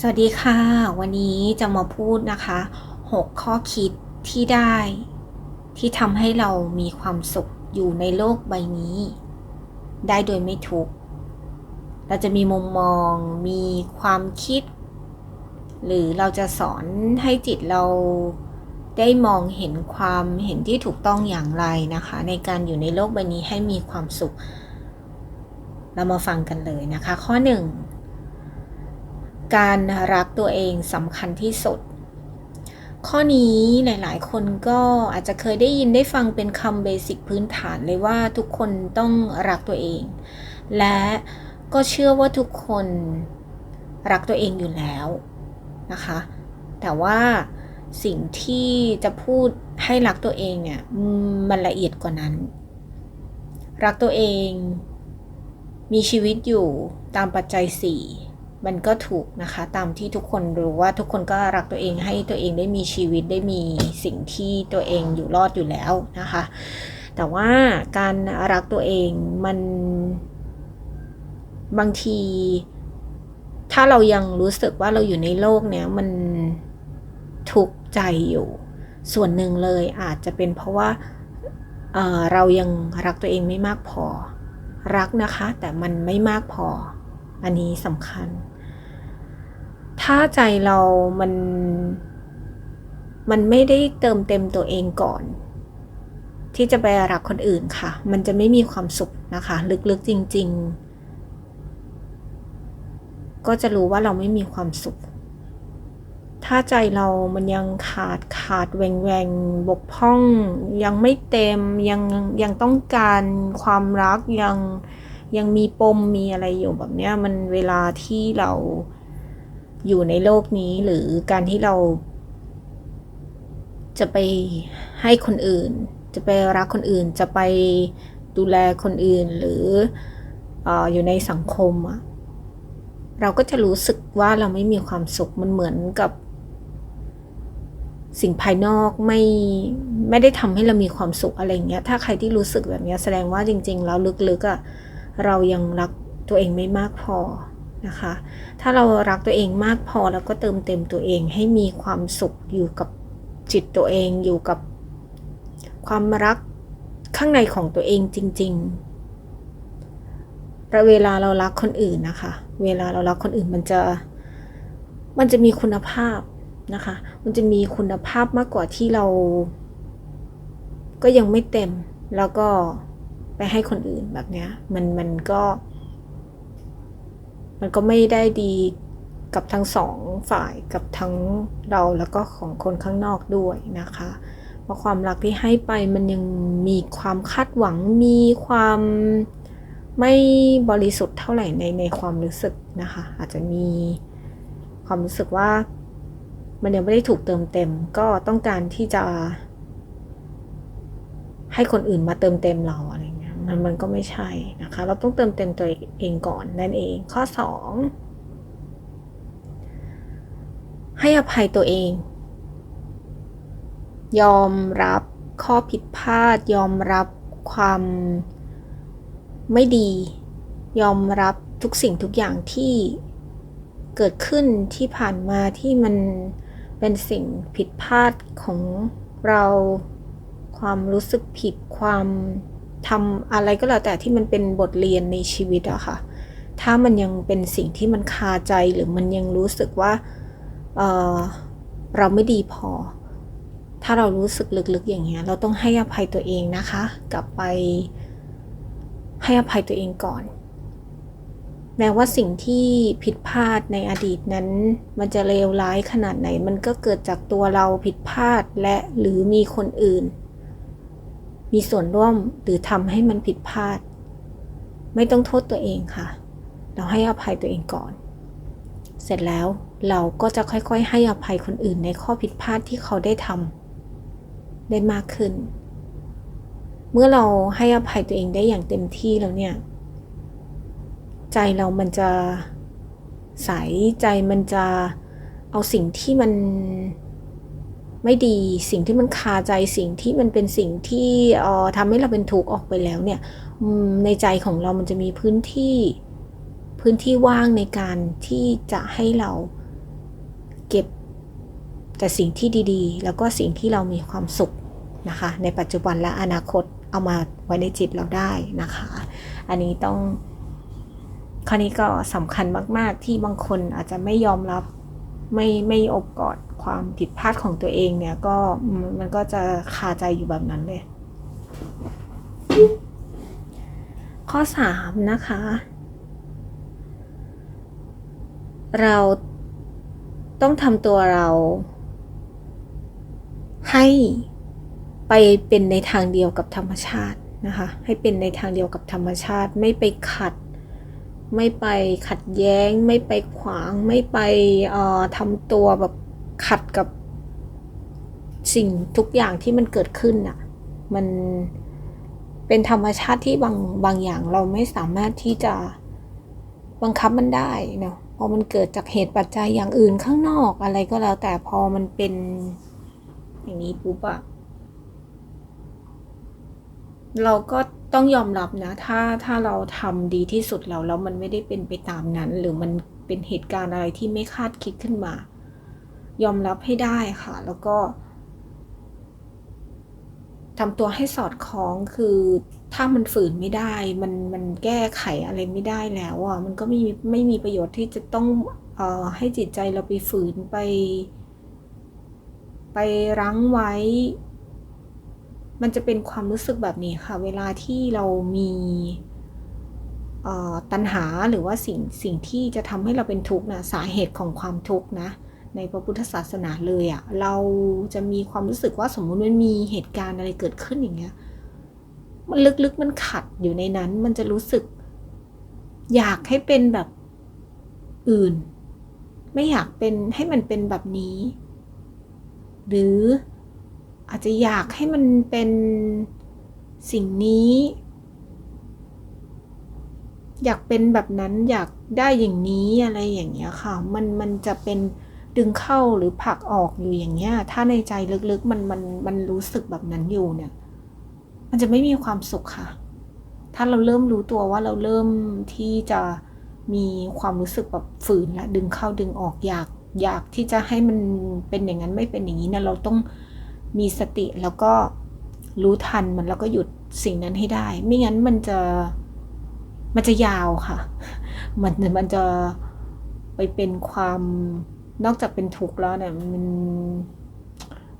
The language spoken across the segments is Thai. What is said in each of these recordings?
สวัสดีค่ะ วันนี้จะมาพูดนะคะ 6 ข้อคิดที่ได้ ที่ทำให้เรามีความสุขอยู่ในโลกใบนี้ ได้โดยไม่ทุกข์เราจะมีมุมมองมีความคิด หรือเราจะสอนให้จิตเราได้มองเห็นความเห็นที่ถูกต้องอย่างไรนะคะ ในการอยู่ในโลกใบนี้ให้มีความสุข เรามาฟังกันเลยนะคะ ข้อหนึ่ง การรักตัวเองสำคัญที่สุด ข้อนี้หลายๆ คนก็อาจจะเคยได้ยินได้ฟังเป็นคำเบสิกพื้นฐานเลยว่าทุกคนต้องรักตัวเอง และก็เชื่อว่าทุกคนรักตัวเองอยู่แล้วนะคะ แต่ว่าสิ่งที่จะพูดให้รักตัวเองเนี่ยมันละเอียดกว่านั้น รักตัวเอง มีชีวิตอยู่ตามปัจจัยสี่ มันก็ถูกนะคะ ตามที่ทุกคนรู้ว่าทุกคนก็รักตัวเองให้ตัวเองได้มีชีวิตได้มีสิ่งที่ตัวเองอยู่รอดอยู่แล้วนะคะ แต่ว่าการรักตัวเองมันบางที ถ้าเรายังรู้สึกว่าเราอยู่ในโลกเนี้ยมันทุกข์ใจอยู่ ส่วนหนึ่งเลยอาจจะเป็นเพราะว่าเเรายังรักตัวเองไม่มากพอ รักนะคะ แต่มันไม่มากพอ อันนี้สำคัญ ถ้าใจเรามัน มันไม่ได้เติมเต็มตัวเองก่อน ที่จะไปรักคนอื่นค่ะ มันจะไม่มีความสุขนะคะ ลึกๆจริง ๆ ก็จะรู้ว่าเราไม่มีความสุข ถ้าใจเรามันยังขาดขาดแหวงแหวงบกพร่อง ยังไม่เต็มยังยังต้องการความรักยังยังมีปมมีอะไรอยู่แบบเนี้ยมันเวลาที่เรา อยู่ในโลกนี้หรือการที่เรา จะไปให้คนอื่น จะไปรักคนอื่น จะไปดูแลคนอื่นหรือออยู่ในสังคมอะเราก็จะรู้สึกว่าเราไม่มีความสุขมันเหมือนกับ สิ่งภายนอกไม่ไม่ได้ทำให้เรามีความสุขอะไรเงี้ย ถ้าใครที่รู้สึกแบบนี้แสดงว่าจริง ๆ แล้วลึกๆอะ่ะเรายังรักตัวเองไม่มากพอ นะคะ ถ้าเรารักตัวเองมากพอแล้วก็เติมเต็มตัวเองให้มีความสุขอยู่กับจิตตัวเองอยู่กับความรักข้างในของตัวเองจริงๆเวลาเรารักคนอื่นนะคะ เวลาเรารักคนอื่นมันจะมันจะมีคุณภาพนะคะ มันจะมีคุณภาพมากกว่าที่เรา ก็ยังไม่เต็ม แล้วก็ไปให้คนอื่นแบบเนี้ย มันมันก็ มันก็ไม่ได้ดีกับทั้งสองฝ่ายกับทั้งเราแล้วก็ของคนข้างนอกด้วยนะคะเพราะความรักที่ให้ไปมันยังมีความคาดหวังมีความไม่บริสุทธิ์เท่าไหร่ในในความรู้สึกนะคะ อาจจะมีความรู้สึกว่ามันยังไม่ได้ถูกเติมเต็ม ก็ต้องการที่จะ ให้คนอื่นมาเติมเต็มเราอะไร มันมันก็ไม่ใช่นะคะ เราต้องเติมเต็มตัวเองก่อนนั่นเอง ข้อ 2 ให้อภัยตัวเอง ยอมรับข้อผิดพลาด ยอมรับความไม่ดี ยอมรับทุกสิ่งทุกอย่างที่เกิดขึ้นที่ผ่านมาที่มันเป็นสิ่งผิดพลาดของเราความรู้สึกผิดความ ทำอะไรก็แล้วแต่ที่มันเป็นบทเรียนในชีวิตอะค่ะ ถ้ามันยังเป็นสิ่งที่มันคาใจหรือมันยังรู้สึกว่าเเราไม่ดีพอ ถ้าเรารู้สึกลึกๆ อย่างเงี้ย เราต้องให้อภัยตัวเองนะคะ กลับไปให้อภัยตัวเองก่อน แม้ว่าสิ่งที่ผิดพลาดในอดีตนั้น มันจะเลวร้ายขนาดไหน มันก็เกิดจากตัวเราผิดพลาดและหรือมีคนอื่น มีส่วนร่วมหรือทำให้มันผิดพลาด ไม่ต้องโทษตัวเองค่ะ เราให้อภัยตัวเองก่อน เสร็จแล้วเราก็จะค่อยๆ ให้อภัยคนอื่นในข้อผิดพลาดที่เขาได้ทำได้มากขึ้น เมื่อเราให้อภัยตัวเองได้อย่างเต็มที่แล้วเนี่ย ใจเรามันจะใสใจมันจะเอาสิ่งที่มัน ไม่ดีสิ่งที่มันคาใจสิ่งที่มันเป็นสิ่งที่ออทำให้เราเป็นทุกข์ออกไปแล้วเนี่ยในใจของเรามันจะมีพื้นที่พื้นที่ว่างในการที่จะให้เราเก็บแต่สิ่งที่ดีๆ แล้วก็สิ่งที่เรามีความสุขนะคะ ในปัจจุบันและอนาคตเอามาไว้ในจิตเราได้นะคะ อันนี้ต้องข้อนี้ก็สำคัญมาก ๆ ที่บางคนอาจจะไม่ยอมรับ ไม่ไม่อบกอดความผิดพลาดของตัวเองเนี่ยก็มันก็จะคาใจอยู่แบบนั้นเลย ข้อสามนะคะ เราต้องทำตัวเรา ให้ไปเป็นในทางเดียวกับธรรมชาตินะคะ ให้เป็นในทางเดียวกับธรรมชาติไม่ไปขัด ไม่ไปขัดแย้ง ไม่ไปขวาง ไม่ไปทำตัวแบบขัดกับสิ่งทุกอย่างที่มันเกิดขึ้นอะ่ะ มันเป็นธรรมชาติที่บางบางอย่างเราไม่สามารถที่จะบังคับมันได้เนาะพอมันเกิดจากเหตุปัจจัยอย่างอื่นข้างนอกอะไรก็แล้วแต่พอมันเป็นอย่างนี้ปุ๊บอะ เราก็ต้องยอมรับนะ ถ้าถ้าเราทำดีที่สุดแล้วแล้วมันไม่ได้เป็นไปตามนั้น หรือมันเป็นเหตุการณ์อะไรที่ไม่คาดคิดขึ้นมา ยอมรับให้ได้ค่ะ แล้วก็ทำตัวให้สอดคล้องคือถ้ามันฝืนไม่ได้ มันมันแก้ไขอะไรไม่ได้แล้วอะมันก็ไม่ไม่มีประโยชน์ที่จะต้องเอ่อให้จิตใจเราไปฝืนไป ไปรั้งไว้ มันจะเป็นความรู้สึกแบบนี้ค่ะ เวลาที่เรามีตัณหาหรือว่าสิ่งสิ่งที่จะทำให้เราเป็นทุกข์นะสาเหตุของความทุกข์นะในพระพุทธศาสนาเลยอะ่ะเราจะมีความรู้สึกว่าสมมุติมันมีเหตุการณ์อะไรเกิดขึ้นอย่างเงี้ยมันลึกๆมันขัดอยู่ในนั้น มันจะรู้สึก อยากให้เป็นแบบอื่น ไม่อยากเป็นให้มันเป็นแบบนี้ หรือ อาจจะอยากให้มันเป็นสิ่งนี้ อยากเป็นแบบนั้นอยากได้อย่างนี้อะไรอย่างเงี้ยค่ะ มันมันจะเป็นดึงเข้าหรือผลักออกอยู่อย่างเงี้ย ถ้าในใจลึกๆมันมันมันรู้สึกแบบนั้นอยู่เนี่ย มันจะไม่มีความสุขค่ะ ถ้าเราเริ่มรู้ตัวว่าเราเริ่มที่จะมีความรู้สึกแบบฝืนและดึงเข้าดึงออกอยากอยากที่จะให้มันเป็นอย่างนั้นไม่เป็นอย่างนี้นะเราต้อง มีสติแล้วก็รู้ทันมันแล้วก็หยุดสิ่งนั้นให้ได้ ไม่งั้นมันจะมันจะยาวค่ะ มันมันจะไปเป็นความนอกจากเป็นทุกข์แล้วเนี่ยมัน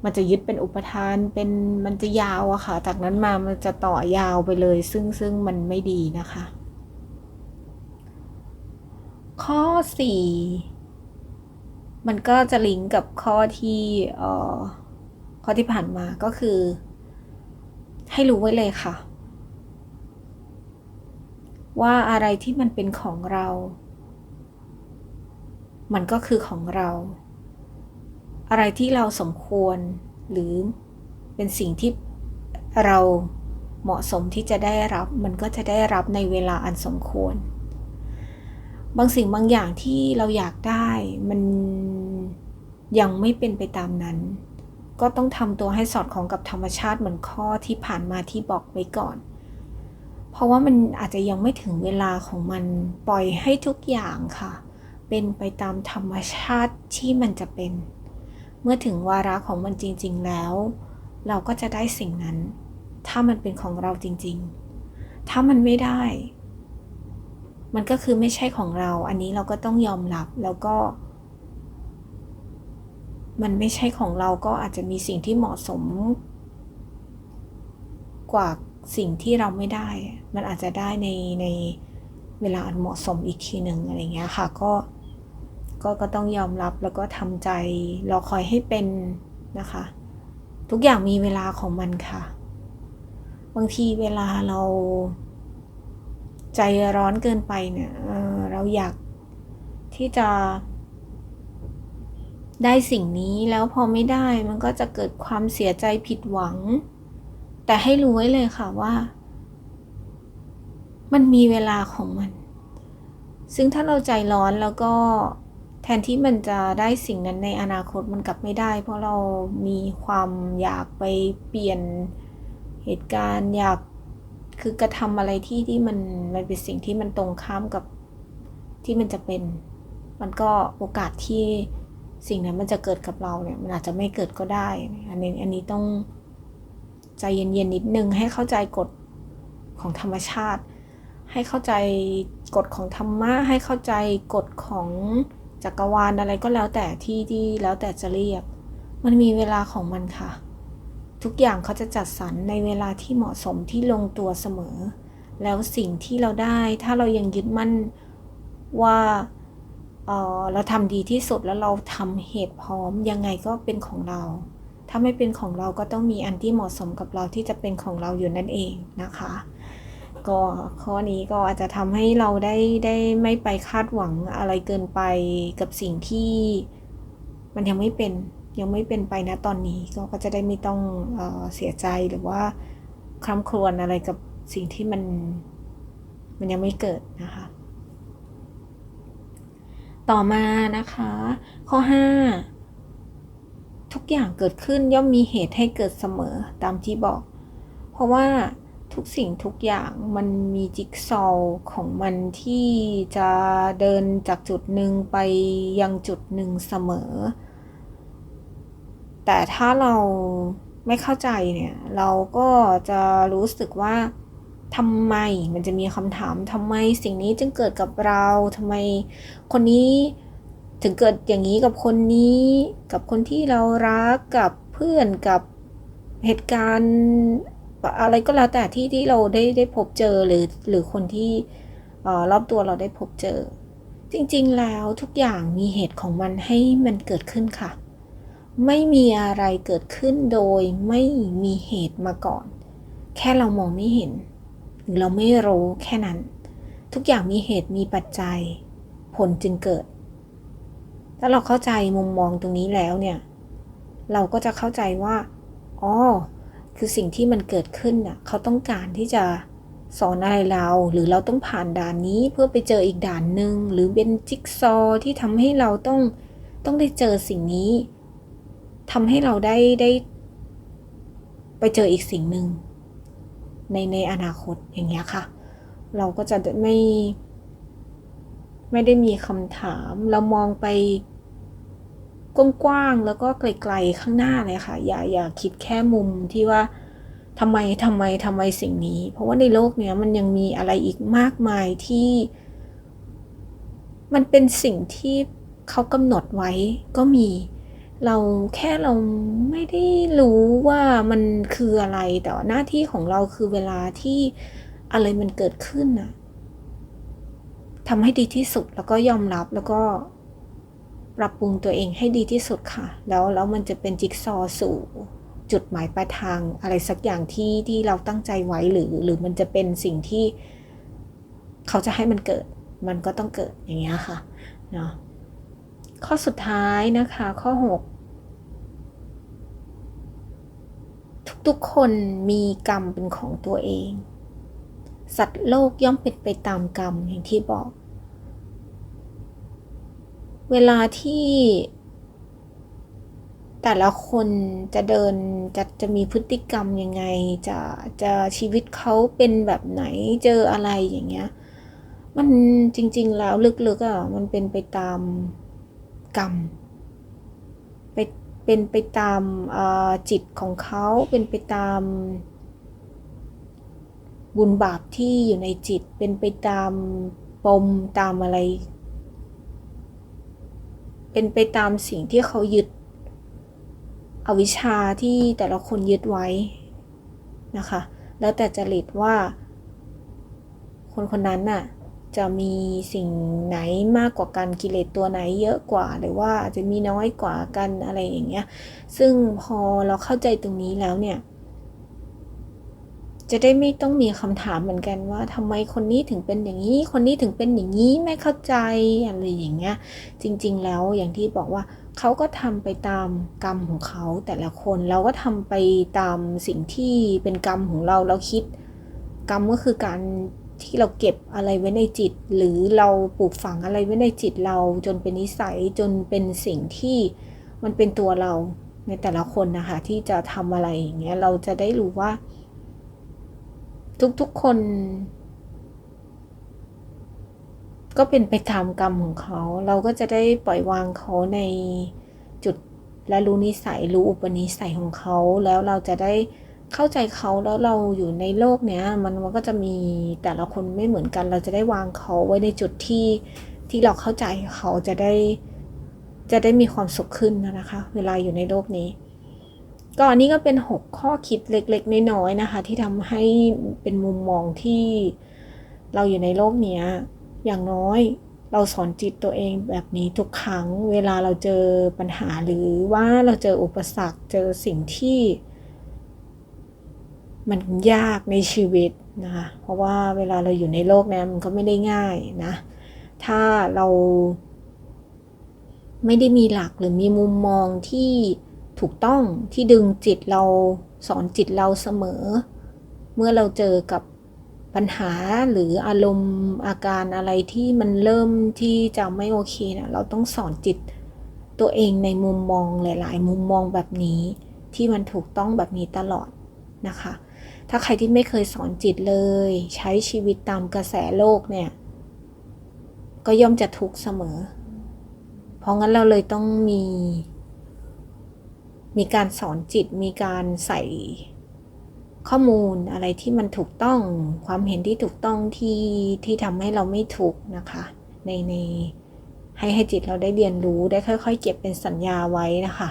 มันจะยึดเป็นอุปทานเป็นมันจะยาวอะค่ะ จากนั้นมามันจะต่อยาวไปเลย ซึ่งซึ่งมันไม่ดีนะคะ ข้อสี่มันก็จะลิงก์กับข้อที่เอ่อ ข้อที่ผ่านมาก็คือ ให้รู้ไว้เลยค่ะ ว่าอะไรที่มันเป็นของเรา มันก็คือของเรา อะไรที่เราสมควรหรือเป็นสิ่งที่เราเหมาะสมที่จะได้รับมันก็จะได้รับในเวลาอันสมควร บางสิ่งบางอย่างที่เราอยากได้มันยังไม่เป็นไปตามนั้น ก็ต้องทำตัวให้สอดคล้องกับธรรมชาติเหมือนข้อที่ผ่านมาที่บอกไว้ก่อน เพราะว่ามันอาจจะยังไม่ถึงเวลาของมันปล่อยให้ทุกอย่างค่ะ เป็นไปตามธรรมชาติที่มันจะเป็น เมื่อถึงวาระของมันจริง ๆ แล้ว เราก็จะได้สิ่งนั้น ถ้ามันเป็นของเราจริง ๆ ถ้ามันไม่ได้ มันก็คือไม่ใช่ของเรา อันนี้เราก็ต้องยอมรับแล้วก็ มันไม่ใช่ของเราก็อาจจะมีสิ่งที่เหมาะสม กว่าสิ่งที่เราไม่ได้ มันอาจจะได้ในในเวลาอันเหมาะสมอีกทีหนึ่งอะไรเงี้ยค่ะก็ก็ก็ต้องยอมรับแล้วก็ทำใจรอคอยให้เป็นนะคะ ทุกอย่างมีเวลาของมันค่ะ บางทีเวลาเรา ใจร้อนเกินไปเนี่ยเเราอยากที่จะ ได้สิ่งนี้แล้วพอไม่ได้มันก็จะเกิดความเสียใจผิดหวัง แต่ให้รู้ไว้เลยค่ะว่า มันมีเวลาของมัน ซึ่งถ้าเราใจร้อนแล้วก็แทนที่มันจะได้สิ่งนั้นในอนาคตมันกลับไม่ได้ เพราะเรามีความอยากไปเปลี่ยนเหตุการณ์อยากคือกระทำอะไรที่ที่มันมันเป็นสิ่งที่มันตรงข้ามกับที่มันจะเป็น มันก็โอกาสที่ สิ่งนั้นมันจะเกิดกับเราเนี่ยมันอาจจะไม่เกิดก็ได้ อันนี้อันนี้ต้องใจเย็นๆนิดนึงให้เข้าใจกฎของธรรมชาติ ให้เข้าใจกฎของธรรมะให้เข้าใจกฎของจักรวาลอะไรก็แล้วแต่ที่ที่แล้วแต่จะเรียก มันมีเวลาของมันค่ะ ทุกอย่างเขาจะจัดสรรในเวลาที่เหมาะสมที่ลงตัวเสมอ แล้วสิ่งที่เราได้ถ้าเรายังยึดมั่นว่า เเราทำดีที่สุดแล้วเราทำเหตุพร้อมยังไงก็เป็นของเรา ถ้าไม่เป็นของเราก็ต้องมีอันที่เหมาะสมกับเราที่จะเป็นของเราอยู่นั่นเองนะคะ ก็ข้อนี้ก็อาจจะทำให้เราได้ได้ไม่ไปคาดหวังอะไรเกินไปกับสิ่งที่มันยังไม่เป็นยังไม่เป็นไปนะตอนนี้ก็ก็จะได้ไม่ต้องเอเสียใจหรือว่าคร่ำครวญอะไรกับสิ่งที่มันมันยังไม่เกิดนะคะ ต่อมานะคะ ข้อ 5 ทุกอย่างเกิดขึ้นย่อมมีเหตุให้เกิดเสมอตามที่บอก เพราะว่าทุกสิ่งทุกอย่างมันมีจิ๊กซอของมันที่จะเดินจากจุดหนึ่งไปยังจุดหนึ่งเสมอ แต่ถ้าเราไม่เข้าใจเนี่ย เราก็จะรู้สึกว่า ทำไมมันจะมีคำถามทำไมสิ่งนี้จึงเกิดกับเราทำไมคนนี้ถึงเกิดอย่างนี้กับคนนี้ กับคนที่เรารักกับเพื่อนกับเหตุการณ์อะไรก็แล้วแต่ที่ที่เราได้ได้พบเจอหรือหรือคนที่รอบตัวเราได้พบเจอ จริงๆแล้วทุกอย่างมีเหตุของมันให้มันเกิดขึ้นค่ะ ไม่มีอะไรเกิดขึ้นโดยไม่มีเหตุมาก่อน แค่เรามองไม่เห็น หรือเราไม่รู้แค่นั้น ทุกอย่างมีเหตุมีปัจจัย ผลจึงเกิด ถ้าเราเข้าใจมุมมองตรงนี้แล้วเนี่ย เราก็จะเข้าใจว่าอ๋อคือสิ่งที่มันเกิดขึ้นน่ะเขาต้องการที่จะสอนอะไรเราหรือเราต้องผ่านด่านนี้เพื่อไปเจออีกด่านหนึ่งหรือเป็นจิ๊กซอที่ทำให้เราต้องต้องได้เจอสิ่งนี้ทำให้เราได้ได้ ไปเจออีกสิ่งหนึ่ง ในในอนาคตอย่างเงี้ยค่ะ เราก็จะไม่ ไม่ได้มีคำถาม เรามองไปกว้างๆแล้วก็ไกลๆข้างหน้าเลยค่ะ อย่าอย่าคิดแค่มุมที่ว่าทำไมทำไมทำไมสิ่งนี้ เพราะว่าในโลกเนี้ยมันยังมีอะไรอีกมากมายที่ มันเป็นสิ่งที่เขากำหนดไว้ก็มี เราแค่เราไม่ได้รู้ว่ามันคืออะไร แต่หน้าที่ของเราคือเวลาที่อะไรมันเกิดขึ้นนะทำให้ดีที่สุดแล้วก็ยอมรับแล้วก็ปรับปรุงตัวเองให้ดีที่สุดค่ะ แล้วแล้วมันจะเป็นจิ๊กซอสู่จุดหมายปลายทางอะไรสักอย่างที่ที่เราตั้งใจไว้หรือ หรือมันจะเป็นสิ่งที่ เขาจะให้มันเกิด มันก็ต้องเกิดอย่างเงี้ยค่ะเนาะ ข้อสุดท้ายนะคะข้อ 6 ทุกๆคนมีกรรมเป็นของตัวเอง สัตว์โลกย่อมเป็นไปตามกรรมอย่างที่บอก เวลาที่แต่ละคนจะเดินจะจะมีพฤติกรรมยังไง จะจะชีวิตเขาเป็นแบบไหนเจออะไรอย่างเงี้ย มันจริง ๆ แล้วลึกๆอะ่ะมันเป็นไปตาม กรรม ไปเป็นไปตามจิตของเขาเป็นไปตาม บุญบาปที่อยู่ในจิต เป็นไปตามปมตามอะไร เป็นไปตามสิ่งที่เขายึด อวิชชาที่แต่ละคนยึดไว้นะคะ แล้วแต่จริตว่า คนคนนั้นน่ะ จะมีสิ่งไหนมากกว่ากันกิเลสตัวไหนเยอะกว่า หรือว่าจะมีน้อยกว่ากันอะไรอย่างเงี้ย ซึ่งพอเราเข้าใจตรงนี้แล้วเนี่ย จะได้ไม่ต้องมีคำถามเหมือนกันว่าทำไมคนนี้ถึงเป็นอย่างนี้ คนนี้ถึงเป็นอย่างนี้ไม่เข้าใจอะไรอย่างเงี้ย จริง ๆ แล้วอย่างที่บอกว่าเขาก็ทำไปตามกรรมของเขาแต่ละคนเราก็ทำไปตามสิ่งที่เป็นกรรมของเราเราคิด กรรมก็คือการ ที่เราเก็บอะไรไว้ในจิต หรือเราปลูกฝังอะไรไว้ในจิตเรา จนเป็นนิสัยจนเป็นสิ่งที่มันเป็นตัวเราในแต่ละคนนะคะ ที่จะทำอะไรอย่างเงี้ยเราจะได้รู้ว่า ทุกๆคน ก็เป็นไปตามกรรมของเขา เราก็จะได้ปล่อยวางเขาในจุดและรู้นิสัยรู้อุปนิสัยของเขาแล้วเราจะได้ เข้าใจเขาแล้วเราอยู่ในโลกเนี้ยมันมันก็จะมีแต่ละคนไม่เหมือนกัน เราจะได้วางเขาไว้ในจุดที่ที่เราเข้าใจเขาจะได้จะได้มีความสุขขึ้นนะคะ เวลาอยู่ในโลกนี้ก็อันนี้ก็เป็น 6 ข้อคิดเล็กๆ น้อยๆนะคะ ที่ทำให้เป็นมุมมองที่เราอยู่ในโลกเนี้ย อย่างน้อยเราสอนจิตตัวเองแบบนี้ทุกครั้ง เวลาเราเจอปัญหาหรือว่าเราเจออุปสรรคเจอสิ่งที่ มันยากในชีวิตนะคะเพราะว่าเวลาเราอยู่ในโลกนี้มันก็ไม่ได้ง่ายนะ ถ้าเราไม่ได้มีหลักหรือมีมุมมองที่ถูกต้องที่ดึงจิตเราสอนจิตเราเสมอ เมื่อเราเจอกับปัญหาหรืออารมณ์อาการอะไรที่มันเริ่มที่จะไม่โอเคนะเราต้องสอนจิตตัวเองในมุมมองหลาย ๆ มุมมองแบบนี้ที่มันถูกต้องแบบนี้ตลอดนะคะ ถ้าใครที่ไม่เคยสอนจิตเลย ใช้ชีวิตตามกระแสโลกเนี่ย ก็ย่อมจะทุกข์เสมอ เพราะงั้นเราเลยต้องมี มีการสอนจิต มีการใส่ข้อมูลอะไรที่มันถูกต้อง ความเห็นที่ถูกต้องที่ที่ทำให้เราไม่ทุกข์นะคะ ในในให้ให้จิตเราได้เรียนรู้ได้ค่อย ๆ เก็บเป็นสัญญาไว้นะคะ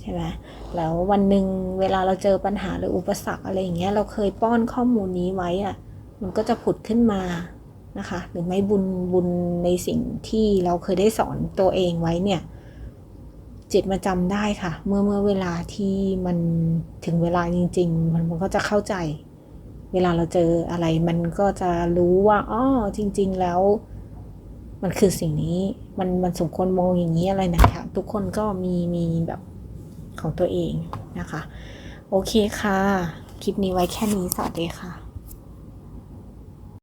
ใช่ไหม แล้ววันหนึ่งเวลาเราเจอปัญหาหรืออุปสรรคอะไรอย่างเงี้ยเราเคยป้อนข้อมูลนี้ไว้อะมันก็จะผุดขึ้นมานะคะ หรือไม่บุญบุญในสิ่งที่เราเคยได้สอนตัวเองไว้เนี่ย จิตมาจำได้ค่ะ เมื่อเมื่อเวลาที่มันถึงเวลาจริง ๆ มันมันก็จะเข้าใจ เวลาเราเจออะไร มันก็จะรู้ว่าอ๋อจริง ๆ แล้ว มันคือสิ่งนี้ มันมันสมควรมองอย่างนี้อะไรนะคะทุกคนก็มีมีแบบ ของตัวเองนะคะ โอเคค่ะ คลิปนี้ไว้แค่นี้ สวัสดีค่ะ